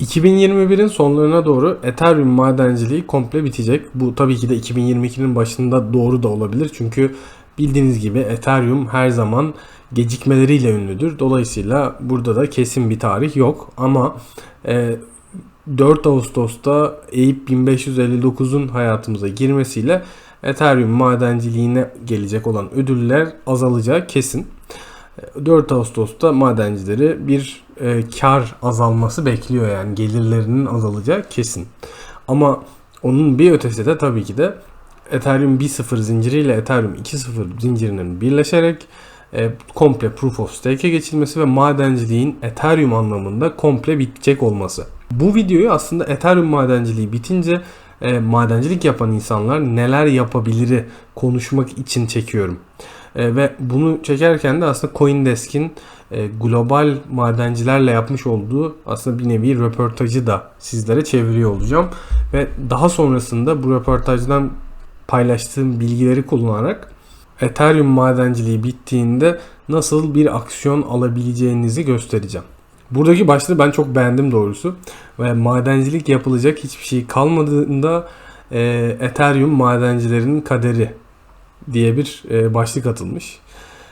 2021'in sonlarına doğru Ethereum madenciliği komple bitecek. Bu tabii ki de 2022'nin başında doğru da olabilir. Çünkü bildiğiniz gibi Ethereum her zaman gecikmeleriyle ünlüdür. Dolayısıyla burada da kesin bir tarih yok. Ama e, 4 Ağustos'ta EIP 1559'un hayatımıza girmesiyle Ethereum madenciliğine gelecek olan ödüller azalacağı kesin. 4 Ağustos'ta madencileri bir e, kar azalması bekliyor yani gelirlerinin azalacağı kesin. Ama onun bir ötesi de tabii ki de Ethereum 1.0 zinciri ile Ethereum 2.0 zincirinin birleşerek e, komple Proof of Stake'e geçilmesi ve madenciliğin Ethereum anlamında komple bitecek olması. Bu videoyu aslında Ethereum madenciliği bitince e, madencilik yapan insanlar neler yapabiliri konuşmak için çekiyorum. E, ve bunu çekerken de aslında CoinDesk'in e, global madencilerle yapmış olduğu aslında bir nevi röportajı da sizlere çeviriyor olacağım. Ve daha sonrasında bu röportajdan paylaştığım bilgileri kullanarak Ethereum madenciliği bittiğinde nasıl bir aksiyon alabileceğinizi göstereceğim. Buradaki başlığı ben çok beğendim doğrusu. Ve madencilik yapılacak hiçbir şey kalmadığında e, Ethereum madencilerinin kaderi diye bir e, başlık atılmış.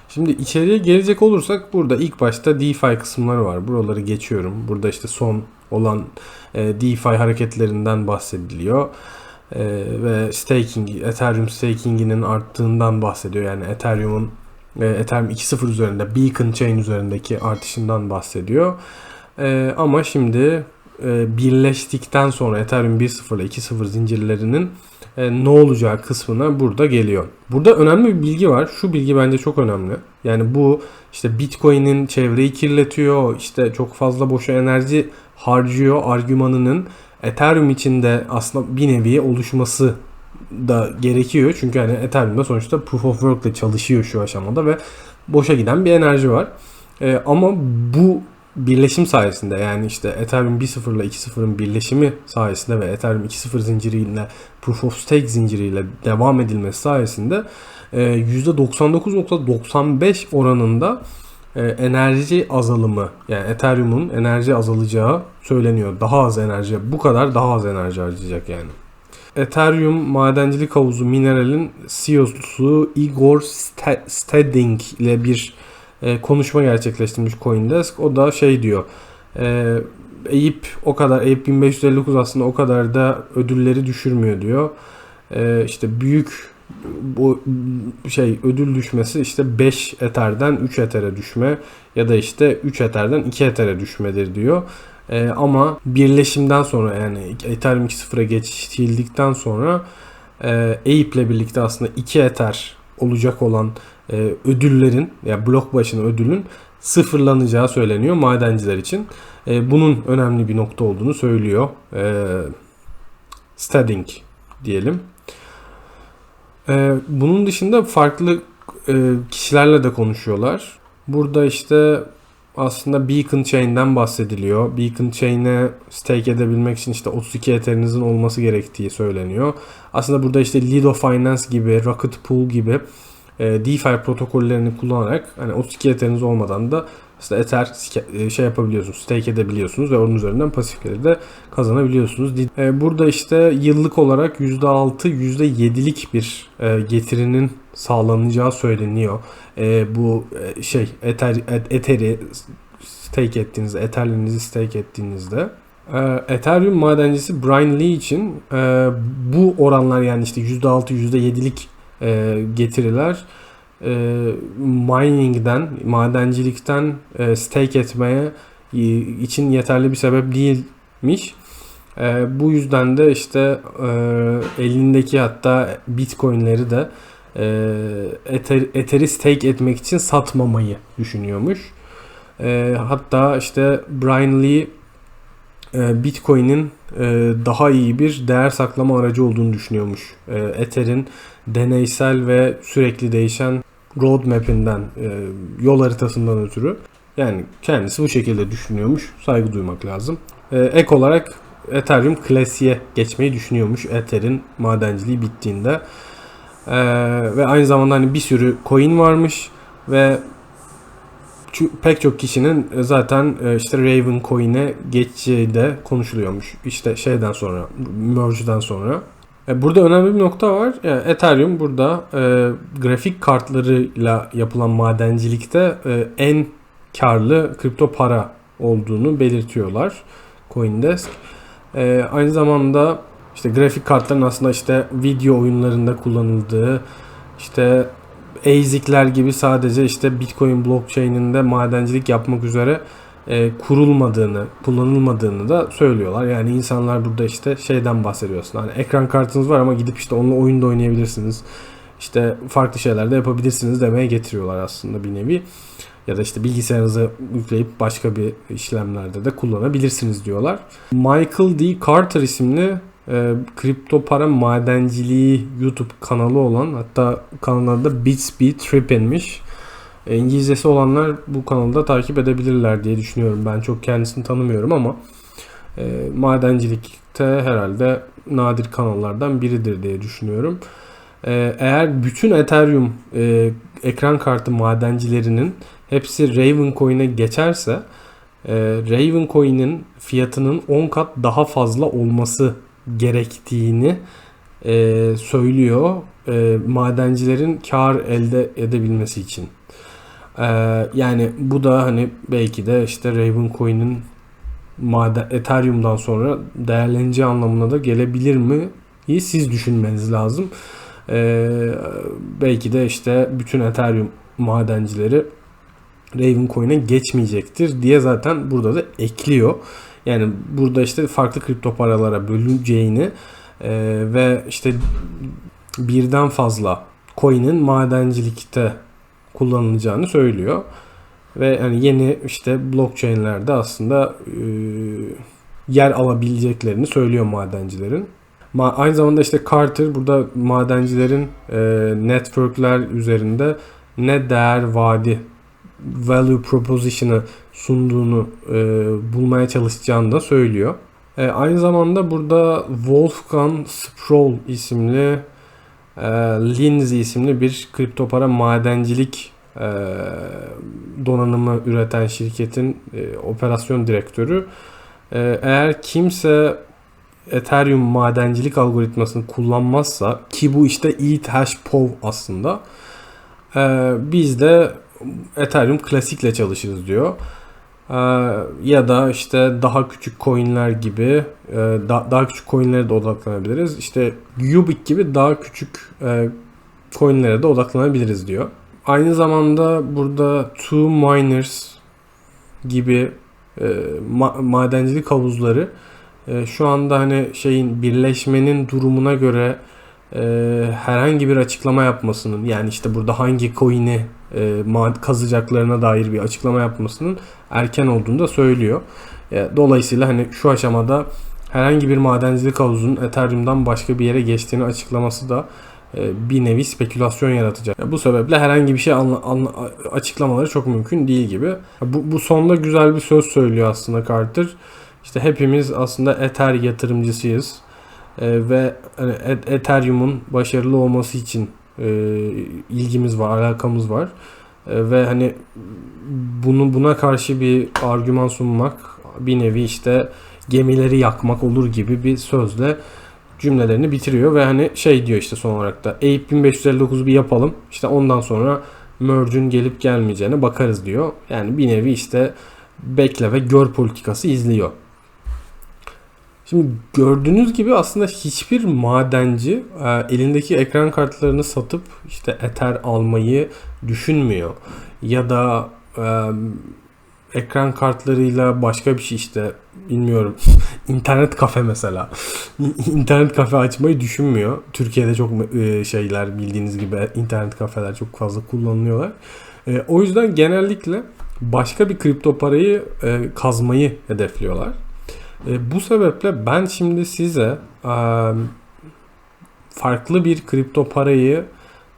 Şimdi içeriye gelecek olursak burada ilk başta DeFi kısımları var. Buraları geçiyorum. Burada işte son olan e, DeFi hareketlerinden bahsediliyor. E, ve staking, Ethereum stakinginin arttığından bahsediyor. Yani Ethereum'un Ethereum 2.0 üzerinde Beacon Chain üzerindeki artışından bahsediyor. Ama şimdi birleştikten sonra Ethereum 1.0 ile 2.0 zincirlerinin e, ne olacağı kısmına burada geliyor. Burada önemli bir bilgi var. Şu bilgi bence çok önemli. Yani bu işte Bitcoin'in çevreyi kirletiyor, işte çok fazla boşa enerji harcıyor argümanının Ethereum içinde aslında bir nevi oluşması da gerekiyor. Çünkü hani Ethereum'da sonuçta Proof of Work ile çalışıyor şu aşamada ve boşa giden bir enerji var. Ee, ama bu birleşim sayesinde yani işte Ethereum 1.0 ile 2.0'ın birleşimi sayesinde ve Ethereum 2.0 zinciriyle Proof of Stake zinciriyle devam edilmesi sayesinde %99.95 e, oranında e, enerji azalımı yani Ethereum'un enerji azalacağı söyleniyor. Daha az enerji bu kadar daha az enerji harcayacak yani. Ethereum madencilik havuzu mineralin CEO'su Igor Steding ile bir e, konuşma gerçekleştirmiş Coindesk. O da şey diyor. E, Eyüp o kadar Eyüp 1559 aslında o kadar da ödülleri düşürmüyor diyor. E, işte büyük bu şey ödül düşmesi işte 5 Ether'den 3 Ether'e düşme ya da işte 3 Ether'den 2 Ether'e düşmedir diyor. E, ama birleşimden sonra yani Ethereum 2.0'a geçildikten sonra e, Ape ile birlikte aslında 2 Ether olacak olan e, ödüllerin ya yani blok başına ödülün sıfırlanacağı söyleniyor madenciler için. E, bunun önemli bir nokta olduğunu söylüyor. E, Stading diyelim. E, bunun dışında farklı e, kişilerle de konuşuyorlar. Burada işte aslında Beacon Chain'den bahsediliyor. Beacon Chain'e stake edebilmek için işte 32 Ether'inizin olması gerektiği söyleniyor. Aslında burada işte Lido Finance gibi, Rocket Pool gibi e, DeFi protokollerini kullanarak hani 32 Ether'iniz olmadan da işte Ether e, şey yapabiliyorsunuz, stake edebiliyorsunuz ve onun üzerinden pasifleri de kazanabiliyorsunuz. E, burada işte yıllık olarak %6, %7'lik bir e, getirinin sağlanacağı söyleniyor. Bu şey Ether, Ether'i stake ettiğinizde, Ether'lerinizi stake ettiğinizde Ethereum madencisi Brian Lee için bu oranlar yani işte %6, %7'lik getiriler e, mining'den, madencilikten e, stake etmeye e, için yeterli bir sebep değilmiş. E, bu yüzden de işte e, elindeki hatta bitcoinleri de e, Ether, Ether'i stake etmek için satmamayı düşünüyormuş. E, hatta işte Brian Lee e, Bitcoin'in e, daha iyi bir değer saklama aracı olduğunu düşünüyormuş. E, Ether'in deneysel ve sürekli değişen roadmap'inden, e, yol haritasından ötürü. Yani kendisi bu şekilde düşünüyormuş. Saygı duymak lazım. E, ek olarak Ethereum klasiğe geçmeyi düşünüyormuş. Ether'in madenciliği bittiğinde. E, ve aynı zamanda hani bir sürü coin varmış ve pek çok kişinin e, zaten e, işte Raven Coin'e geçeceği de konuşuluyormuş. İşte şeyden sonra, merge'den sonra. E, Burada önemli bir nokta var. Yani Ethereum burada e, grafik kartlarıyla yapılan madencilikte e, en karlı kripto para olduğunu belirtiyorlar CoinDesk. E, aynı zamanda işte grafik kartların aslında işte video oyunlarında kullanıldığı işte ASIC'ler gibi sadece işte Bitcoin blockchain'inde madencilik yapmak üzere e, kurulmadığını, kullanılmadığını da söylüyorlar. Yani insanlar burada işte şeyden bahsediyorsun. Hani ekran kartınız var ama gidip işte onunla oyunda oynayabilirsiniz. İşte farklı şeyler de yapabilirsiniz demeye getiriyorlar aslında bir nevi. Ya da işte bilgisayarınızı yükleyip başka bir işlemlerde de kullanabilirsiniz diyorlar. Michael D. Carter isimli e, kripto para madenciliği YouTube kanalı olan hatta kanalın adı Bitsby Trippin'miş. E, İngilizcesi olanlar bu kanalda takip edebilirler diye düşünüyorum. Ben çok kendisini tanımıyorum ama e, madencilikte herhalde nadir kanallardan biridir diye düşünüyorum. E, eğer bütün Ethereum e, ekran kartı madencilerinin hepsi Raven Coin'e geçerse e, Raven Coin'in fiyatının 10 kat daha fazla olması gerektiğini e, söylüyor e, madencilerin kar elde edebilmesi için. E, yani bu da hani belki de işte Raven Coin'in maden Ethereum'dan sonra değerleneceği anlamına da gelebilir mi? İyi siz düşünmeniz lazım. E, belki de işte bütün Ethereum madencileri Raven Coin'e geçmeyecektir diye zaten burada da ekliyor. Yani burada işte farklı kripto paralara bölüneceğini e, ve işte birden fazla coin'in madencilikte kullanılacağını söylüyor. Ve hani yeni işte blockchain'lerde aslında e, yer alabileceklerini söylüyor madencilerin. Ma- aynı zamanda işte Carter burada madencilerin e, networkler üzerinde ne değer vaadi value proposition'ı sunduğunu e, bulmaya çalışacağını da söylüyor. E, aynı zamanda burada Wolfgang Sproul isimli e, Lindsay isimli bir kripto para madencilik e, donanımı üreten şirketin e, operasyon direktörü. E, eğer kimse Ethereum madencilik algoritmasını kullanmazsa ki bu işte ETHPOV aslında e, biz de Ethereum klasikle çalışırız diyor. Ee, ya da işte daha küçük coinler gibi e, da, daha küçük coinlere de odaklanabiliriz. İşte Ubik gibi daha küçük e, coinlere de odaklanabiliriz diyor. Aynı zamanda burada Two Miners gibi e, ma- madencilik havuzları şu anda hani şeyin birleşmenin durumuna göre herhangi bir açıklama yapmasının yani işte burada hangi coin'i kazacaklarına dair bir açıklama yapmasının erken olduğunu da söylüyor. E, dolayısıyla hani şu aşamada herhangi bir madencilik havuzunun Ethereum'dan başka bir yere geçtiğini açıklaması da e, bir nevi spekülasyon yaratacak. Bu sebeple herhangi bir şey anla, anla, açıklamaları çok mümkün değil gibi. Bu, bu sonda güzel bir söz söylüyor aslında Carter. İşte hepimiz aslında Ether yatırımcısıyız. E, ve hani Ethereum'un başarılı olması için e, ilgimiz var, alakamız var. E, ve hani bunu buna karşı bir argüman sunmak bir nevi işte gemileri yakmak olur gibi bir sözle cümlelerini bitiriyor ve hani şey diyor işte son olarak da Ape 1559 bir yapalım. işte ondan sonra merge'ün gelip gelmeyeceğine bakarız diyor. Yani bir nevi işte bekle ve gör politikası izliyor. Şimdi gördüğünüz gibi aslında hiçbir madenci e, elindeki ekran kartlarını satıp işte Ether almayı düşünmüyor. Ya da e, ekran kartlarıyla başka bir şey işte bilmiyorum internet kafe mesela internet kafe açmayı düşünmüyor. Türkiye'de çok e, şeyler bildiğiniz gibi internet kafeler çok fazla kullanılıyorlar. O yüzden genellikle başka bir kripto parayı kazmayı hedefliyorlar. E, bu sebeple ben şimdi size e, farklı bir kripto parayı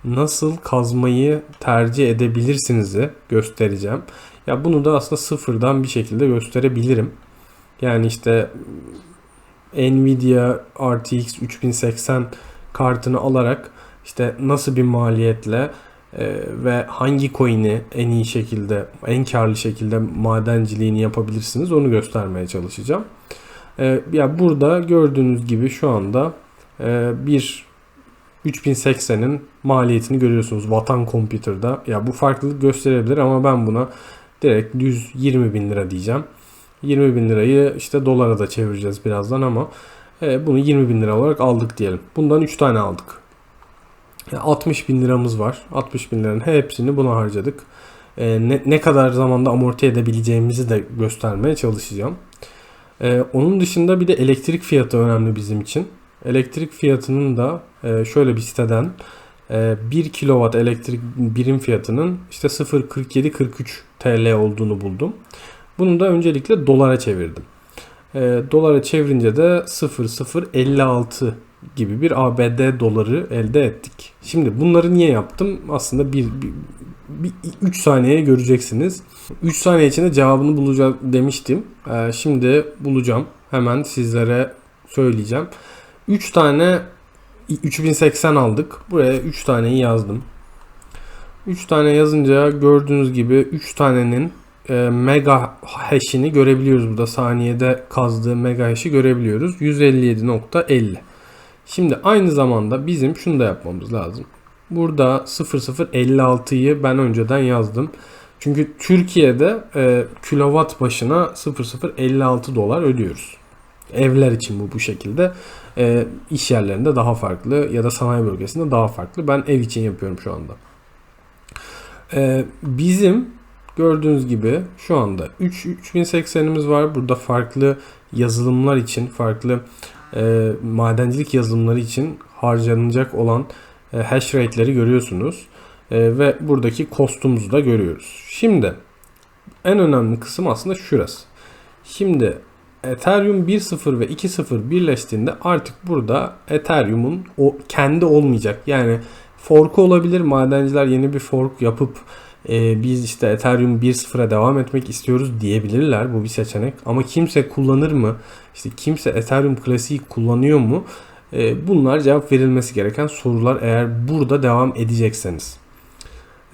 nasıl kazmayı tercih edebilirsiniz'i göstereceğim. Ya bunu da aslında sıfırdan bir şekilde gösterebilirim. Yani işte Nvidia RTX 3080 kartını alarak işte nasıl bir maliyetle e, ve hangi coin'i en iyi şekilde, en karlı şekilde madenciliğini yapabilirsiniz onu göstermeye çalışacağım. E, ya burada gördüğünüz gibi şu anda e, bir 3080'in maliyetini görüyorsunuz Vatan Computer'da. Ya bu farklılık gösterebilir ama ben buna direkt düz 20 bin lira diyeceğim. 20 bin lirayı işte dolara da çevireceğiz birazdan ama e, bunu 20 bin lira olarak aldık diyelim. Bundan 3 tane aldık. 60 bin liramız var. 60 bin liranın hepsini buna harcadık. E, ne, ne kadar zamanda amorti edebileceğimizi de göstermeye çalışacağım. E, onun dışında bir de elektrik fiyatı önemli bizim için. Elektrik fiyatının da e, şöyle bir siteden 1 kilowatt elektrik birim fiyatının işte 0.47-43 TL olduğunu buldum. Bunu da öncelikle dolara çevirdim. dolara çevirince de 0.056 gibi bir ABD doları elde ettik. Şimdi bunları niye yaptım? Aslında bir, bir, bir 3 saniye göreceksiniz. 3 saniye içinde cevabını bulacağım demiştim. Ee, şimdi bulacağım. Hemen sizlere söyleyeceğim. 3 tane 3080 aldık. Buraya 3 taneyi yazdım. 3 tane yazınca gördüğünüz gibi 3 tanenin e, mega hash'ini görebiliyoruz burada. Saniyede kazdığı mega hash'i görebiliyoruz. 157.50. Şimdi aynı zamanda bizim şunu da yapmamız lazım. Burada 0056'yı ben önceden yazdım. Çünkü Türkiye'de e, kilowatt başına 0056 dolar ödüyoruz. Evler için bu bu şekilde. E, iş yerlerinde daha farklı ya da sanayi bölgesinde daha farklı. Ben ev için yapıyorum şu anda. E, bizim gördüğünüz gibi şu anda 3 3080'imiz var. Burada farklı yazılımlar için, farklı e, madencilik yazılımları için harcanacak olan e, hash rate'leri görüyorsunuz. E, ve buradaki cost'umuzu da görüyoruz. Şimdi en önemli kısım aslında şurası. Şimdi Ethereum 1.0 ve 2.0 birleştiğinde artık burada Ethereum'un o kendi olmayacak. Yani fork olabilir. Madenciler yeni bir fork yapıp e, biz işte Ethereum 1.0'a devam etmek istiyoruz diyebilirler. Bu bir seçenek. Ama kimse kullanır mı? İşte kimse Ethereum klasik kullanıyor mu? E, bunlar cevap verilmesi gereken sorular eğer burada devam edecekseniz.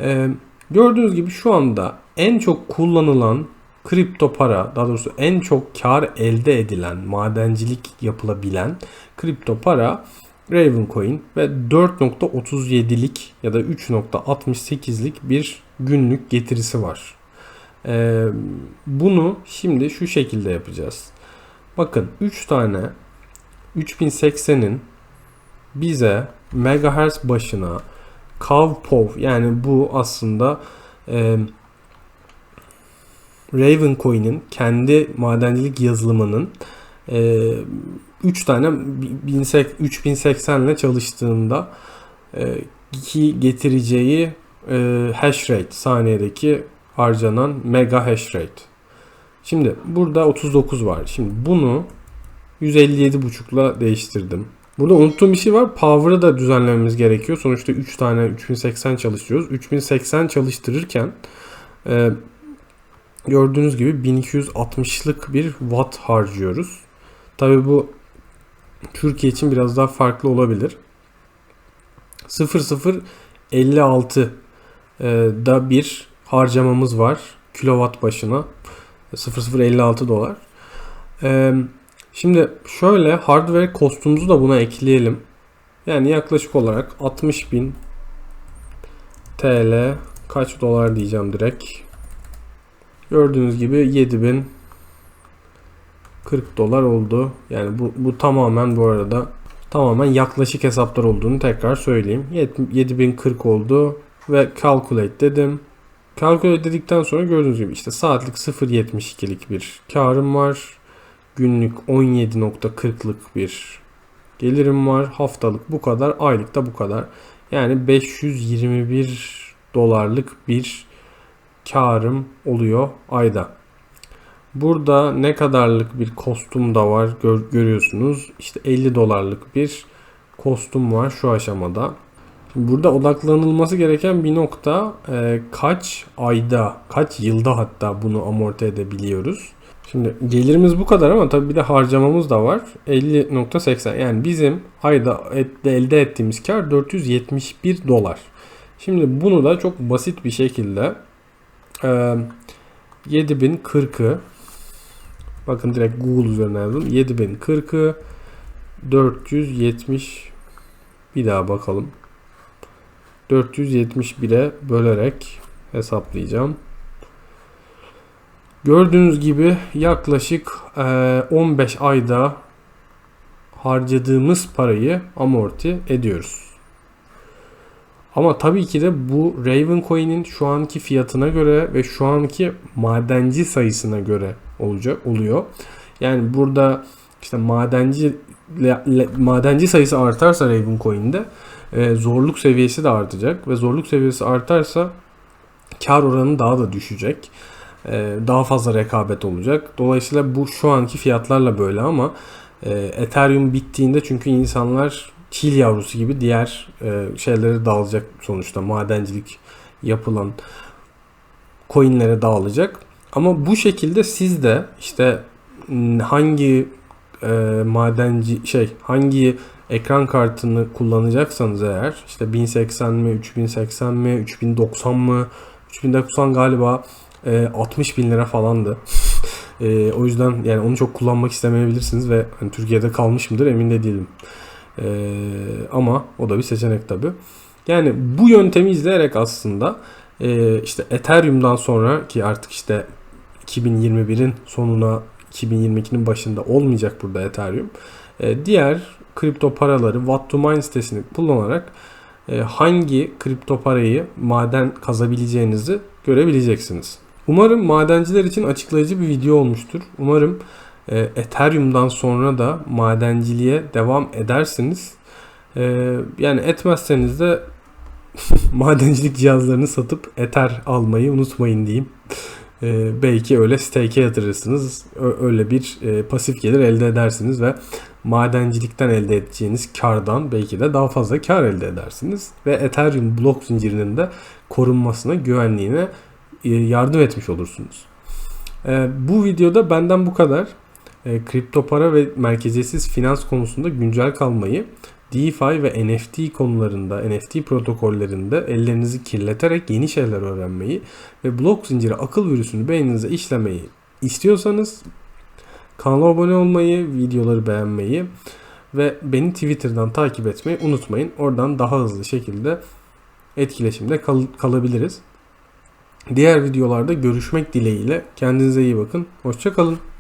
E, gördüğünüz gibi şu anda en çok kullanılan kripto para daha doğrusu en çok kar elde edilen madencilik yapılabilen kripto para Ravencoin ve 4.37'lik ya da 3.68'lik bir günlük getirisi var. Ee, bunu şimdi şu şekilde yapacağız. Bakın 3 tane 3080'in bize megahertz başına Kavpov yani bu aslında e, Ravencoin'in kendi madencilik yazılımının 3 tane 3080 ile çalıştığında e, ki getireceği e, hash rate saniyedeki harcanan mega hash rate. Şimdi burada 39 var. Şimdi bunu 157.5'la değiştirdim. Burada unuttuğum bir şey var. Power'ı da düzenlememiz gerekiyor. Sonuçta 3 tane 3080 çalıştırıyoruz. 3080 çalıştırırken e, gördüğünüz gibi 1260'lık bir watt harcıyoruz. Tabi bu Türkiye için biraz daha farklı olabilir. 0056 e, da bir harcamamız var kilowatt başına 0056 dolar. E, şimdi şöyle hardware kostumuzu da buna ekleyelim. Yani yaklaşık olarak 60 bin TL kaç dolar diyeceğim direkt. Gördüğünüz gibi 7000 40 dolar oldu. Yani bu, bu tamamen bu arada tamamen yaklaşık hesaplar olduğunu tekrar söyleyeyim. 7040 oldu ve calculate dedim. Calculate dedikten sonra gördüğünüz gibi işte saatlik 0.72'lik bir karım var. Günlük 17.40'lık bir gelirim var. Haftalık bu kadar, aylık da bu kadar. Yani 521 dolarlık bir karım oluyor ayda. Burada ne kadarlık bir kostüm da var gör, görüyorsunuz. İşte 50 dolarlık bir kostüm var şu aşamada. Burada odaklanılması gereken bir nokta e, kaç ayda, kaç yılda hatta bunu amorti edebiliyoruz. Şimdi gelirimiz bu kadar ama tabii bir de harcamamız da var. 50.80 yani bizim ayda elde ettiğimiz kar 471 dolar. Şimdi bunu da çok basit bir şekilde e, 7040'ı bakın direkt Google üzerinden yazdım. 7040'ı 470 bir daha bakalım. 471'e bölerek hesaplayacağım. Gördüğünüz gibi yaklaşık e, 15 ayda harcadığımız parayı amorti ediyoruz. Ama tabii ki de bu Ravencoin'in şu anki fiyatına göre ve şu anki madenci sayısına göre olacak oluyor. Yani burada işte madenci madenci sayısı artarsa Ravencoin'de e, zorluk seviyesi de artacak ve zorluk seviyesi artarsa kar oranı daha da düşecek. E, daha fazla rekabet olacak. Dolayısıyla bu şu anki fiyatlarla böyle ama e, Ethereum bittiğinde çünkü insanlar çil yavrusu gibi diğer e, şeylere dağılacak sonuçta madencilik yapılan coinlere dağılacak. Ama bu şekilde siz de işte hangi e, madenci şey hangi ekran kartını kullanacaksanız eğer işte 1080 mi 3080 mi 3090 mı 3090 galiba e, 60 bin lira falandı. E, o yüzden yani onu çok kullanmak istemeyebilirsiniz ve hani Türkiye'de kalmış mıdır emin de değilim. E, ama o da bir seçenek tabi. Yani bu yöntemi izleyerek aslında e, işte Ethereum'dan sonra ki artık işte 2021'in sonuna 2022'nin başında olmayacak burada Ethereum. E, diğer kripto paraları What to Mine sitesini kullanarak e, hangi kripto parayı maden kazabileceğinizi görebileceksiniz. Umarım madenciler için açıklayıcı bir video olmuştur. Umarım e, Ethereum'dan sonra da madenciliğe devam edersiniz. E, yani etmezseniz de madencilik cihazlarını satıp Ether almayı unutmayın diyeyim. E, belki öyle stake'e yatırırsınız. Ö- öyle bir e, pasif gelir elde edersiniz ve madencilikten elde edeceğiniz kardan belki de daha fazla kar elde edersiniz. Ve Ethereum blok zincirinin de korunmasına, güvenliğine e, yardım etmiş olursunuz. E, bu videoda benden bu kadar. E, kripto para ve merkeziyetsiz finans konusunda güncel kalmayı, DeFi ve NFT konularında, NFT protokollerinde ellerinizi kirleterek yeni şeyler öğrenmeyi ve blok zinciri akıl virüsünü beyninize işlemeyi istiyorsanız kanala abone olmayı, videoları beğenmeyi ve beni Twitter'dan takip etmeyi unutmayın. Oradan daha hızlı şekilde etkileşimde kal- kalabiliriz. Diğer videolarda görüşmek dileğiyle kendinize iyi bakın. Hoşçakalın.